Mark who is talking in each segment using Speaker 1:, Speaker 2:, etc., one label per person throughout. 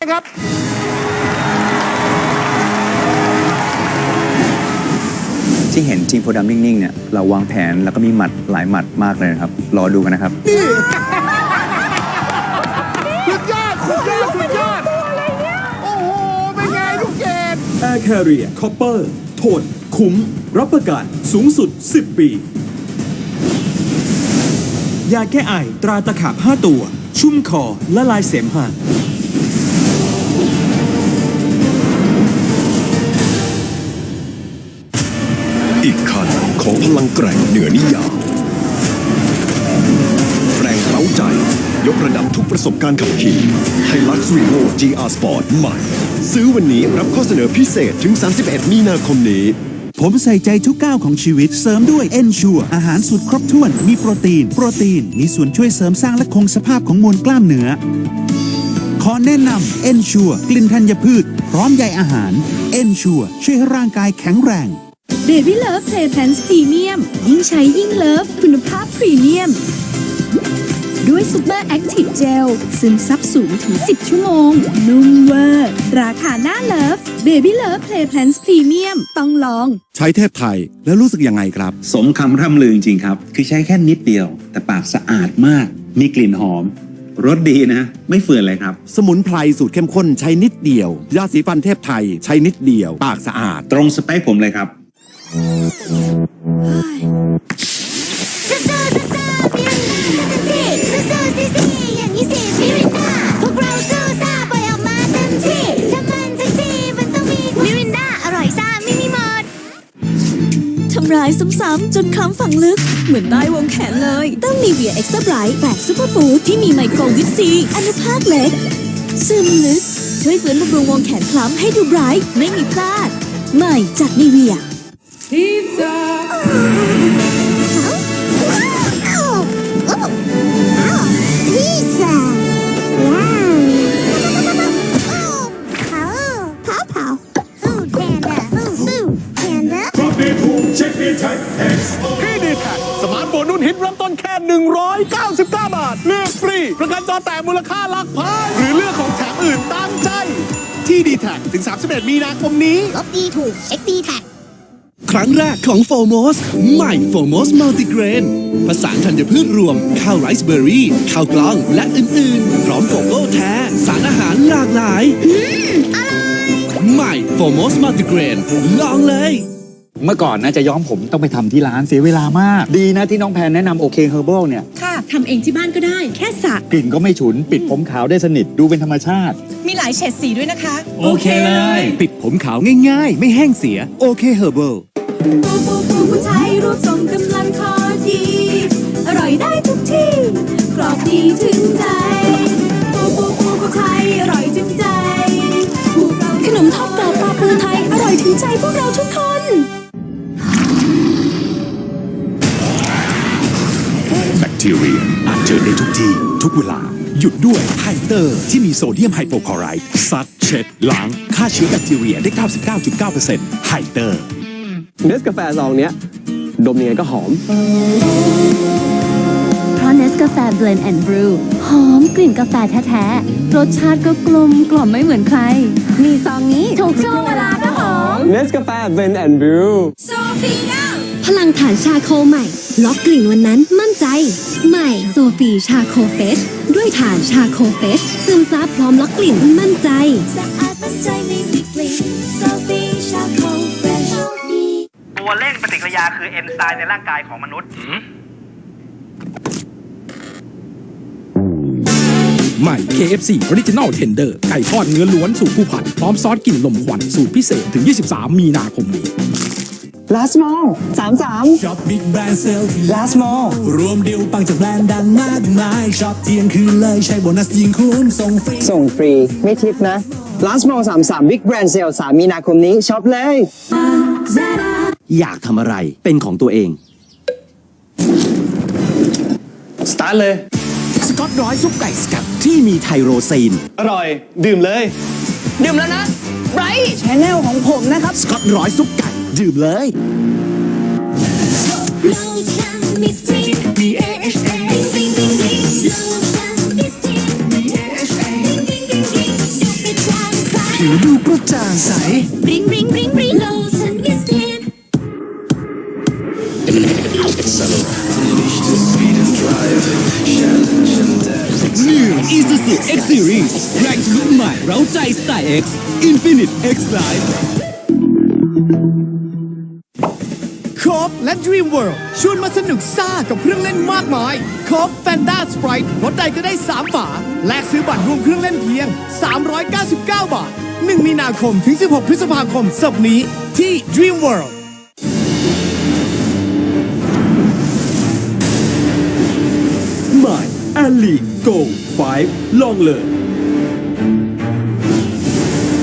Speaker 1: ครับ
Speaker 2: ที่เห็นทีมโพธิ์ดำนิ่งๆเนี่ยเราวางแผนแล้วก็มีหมัดหลายหมัดมากเลยนะครับ รอดูกันนะครับ
Speaker 1: สุดยอดสุดยอดสุดยอด โอ้โห เป็นไงลูกเกด
Speaker 3: Air Carrier Copper ทน คุ้ม รับประกันสูงสุด 10 ปี ยาแก้ไอตราตะขาบ 5 ตัว ชุ่มคอละลายเสมหะ
Speaker 4: ลังแกร่งเหนือนิยามแรงเร้าใจ ยกระดับทุกประสบการณ์ขับขี่ไฮลักซ์รีโว GR Sport ใหม่ ซื้อวันนี้รับข้อเสนอพิเศษถึง 31 มีนาคมนี้
Speaker 5: ผมใส่ใจทุกก้าวของชีวิตเสริมด้วย Ensure อาหารสูตรครบถ้วน มีโปรตีน โปรตีน มีส่วนช่วยเสริมสร้างและคงสภาพของมวลกล้ามเนื้อ ขอแนะนำ Ensure กลิ่นธัญพืช พร้อมใยอาหาร Ensure ช่วยให้ร่างกายแข็งแรง
Speaker 6: เบบี้เลิฟเพลย์แพนส์พรีเมียมยิ่งใช้ยิ่งเลิฟคุณภาพพรีเมียม ด้วยซูเปอร์แอคทีฟเจลซึมซับสูงถึง 10 ชั่วโมง นุ่มเวอร์ ราคาหน้าเลิฟเบบี้เลิฟเพลย์แพนส์พรีเมียมต้องลอง
Speaker 7: ใช้เทพไทยแล้วรู้สึกยังไงครับ
Speaker 2: สมคำร่ำลือจริงๆครับ คือใช้แค่นิดเดียว แต่ปากสะอาดมาก มีกลิ่นหอมรสดีนะ ไม่เฟื่อนเลยครับ
Speaker 7: สมุนไพรสูตรเข้มข้นใช้นิดเดียว ยาสีฟันเทพไทยใช้นิดเดียว ปากสะอาด
Speaker 2: ตรงสเปคผมเลยครับ
Speaker 8: ที่ซ่าซ่าซีซีอย่างนิสิมิรินดาพวกเราซูซ่าปล่อยออกมาเต็มที่ถ้ามันทั้งทีมันต้องมีมิรินดาอร่อยซ่าไม่มีมด
Speaker 6: ทำร้ายซ้ำๆจนคล้ำฝังลึก เหมือนได้วงแขนเลย ต้องมีเวียเอ็กซ์ตร้าไบรท์แบบซูเปอร์ฟู้ดที่มีไมโครวิตซีอนุภาคเล็ก ซึมลึก ช่วยฟื้นบำรุงวงแขนคล้ำให้ดูไบรท์ไม่มีพลาด ใหม่จากนิเวีย
Speaker 8: พิซซ่าว้าวเผาเผาฟูดแพนด้าฟูฟูแพนด้า
Speaker 1: พี่ดีแท็กสมาร์ทโฟนรุ่นฮิตเริ่มต้นแค่ 199 บาท เลือกฟรี ประกันจอแตกมูลค่าหลักพัน หรือเลือกของแถมอื่นตามใจ ที่ดีแท็กถึง 31 มีนาคมนี้
Speaker 8: ลบดีถูกเอ็กดีแท็ก
Speaker 9: ครั้งแรกของโฟโมสใหม่โฟโมสมัลติเกรนผสานธัญพืชรวม ข้าวไรซ์เบอร์รี่ ข้าวกล้อง และอื่น ๆ พร้อมโกโก้แท้ สารอาหารหลากหลาย ใหม่โฟโมสมัลติเกรนลองเลย
Speaker 2: เมื่อก่อนนะจะย้อมผมต้องไปทำที่ร้านเสียเวลามาก ดีนะที่น้องแพนแนะนำโอเคเฮอร์เบิลเนี่ย
Speaker 6: ค่ะทำเองที่บ้านก็ได้ แค่สระ
Speaker 2: กลิ่นก็ไม่ฉุน ปิดผมขาวได้สนิทดูเป็นธรรมชาติ
Speaker 10: มีหลายเฉดสีด้วยนะคะ
Speaker 2: โอเคเลย
Speaker 9: ปิดผมขาวง่ายๆ ไม่แห้งเสียโอเคเฮอร์เบิล
Speaker 6: ปูปูปูผู้ไทยรูปทรงกำลังพอดี อร่อยได้ทุกที่ กรอบดีถึงใจ ปูปูปูผู้ไทยอร่อยถึงใจพวกเราขนมทอดกรอบปลาปูไทย อร่อยถึงใจพวกเราทุกคน
Speaker 9: แบคทีเรียอาจเจอได้ทุกที่ ทุกเวลา หยุดด้วยไฮเตอร์ ที่มีโซเดียมไฮโปคลอไรด์ซักเช็ดล้างฆ่าเชื้อแบคทีเรียได้ 99.9%ไฮเตอร์
Speaker 11: เนสกาแฟซองเนี้ย ดมยังไงก็หอม
Speaker 6: เพราะเนสกาแฟเบลนด์แอนด์บรูหอมกลิ่นกาแฟแท้ๆ รสชาติก็กลมกล่อมไม่เหมือนใคร มีซองนี้ถูกช่วงเวลาก็หอม
Speaker 11: เนสกาแฟเบนแอนด์บรู
Speaker 6: โซเฟียพลังฐานชาโคใหม่ ล็อกกลิ่นวันนั้นมั่นใจ ใหม่โซฟีชาโคเฟสด้วยฐานชาโคเฟสซึมซับพร้อมล็อกกลิ่นมั่นใจ
Speaker 8: สะอาดมั่นใจไม่มีกลิ่นโซฟี
Speaker 10: ตัวเร่งปฏิกิริยาคือเอนไซม์ในร่างกายของมนุษย์
Speaker 9: ใหม่ KFC Original Tender ไก่ทอดเนื้อล้วนสูตรผู้ผัด พร้อมซอสกลิ่นลมควันสูตรพิเศษถึง 23 มีนาคมนี้
Speaker 10: Last Mall 33
Speaker 9: ช็อปบิ๊กแบรนด์เซล
Speaker 10: Last Mall
Speaker 9: รวมดิวปังจากแบรนด์ดังมากมายช็อปเที่ยงคืนเลยใช้โบนัสยิงคูณส่งฟรี
Speaker 10: ส่งฟรี ไม่ทิปนะ Last Mall 33 Big Brand Sale 3มีนาคมนี้ช็อปเลย
Speaker 9: อยากทำอะไรเป็นของตัวเอง
Speaker 1: สตาร์ทเลย
Speaker 9: สกอตร้อยซุปไก่สกัดที่มีไทโรซีน
Speaker 1: อร่อย ดื่มเลย
Speaker 10: ดื่มแล้วนะไบรท์ชแนลของผมนะครับ
Speaker 9: สกอตร้อยซุปไก่ดื่มเลย
Speaker 8: โลชั่นมิสทีน
Speaker 9: B A H A
Speaker 8: บิงบิงบิงบิงโลชั่นมิสทีน
Speaker 9: B A H A
Speaker 8: บิงบิงบิงบิงดูดไป
Speaker 3: ผิวดูกระจ่างใส
Speaker 8: บริงบริงบริง
Speaker 9: Isuzu X Series แรงทะลุใหม่เร้าใจสไตล์ X Infinite X Life
Speaker 3: คอฟและ Dream World ชวนมาสนุกซ่ากับเครื่องเล่นมากมายคอฟแฟนตาสปรายรถใดก็ได้ 3 ฝา แลกซื้อบัตรรวมเครื่องเล่นเพียง 399 บาท 1 มีนาคมถึง 16 พฤษภาคมศพนี้ที่ Dream World ใหม่แอลลีโก 5 ลองเลย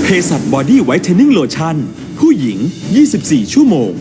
Speaker 3: เพสัตบอดี้ไวท์เทนนิ่งโลชั่นผู้หญิง 24 ชั่วโมง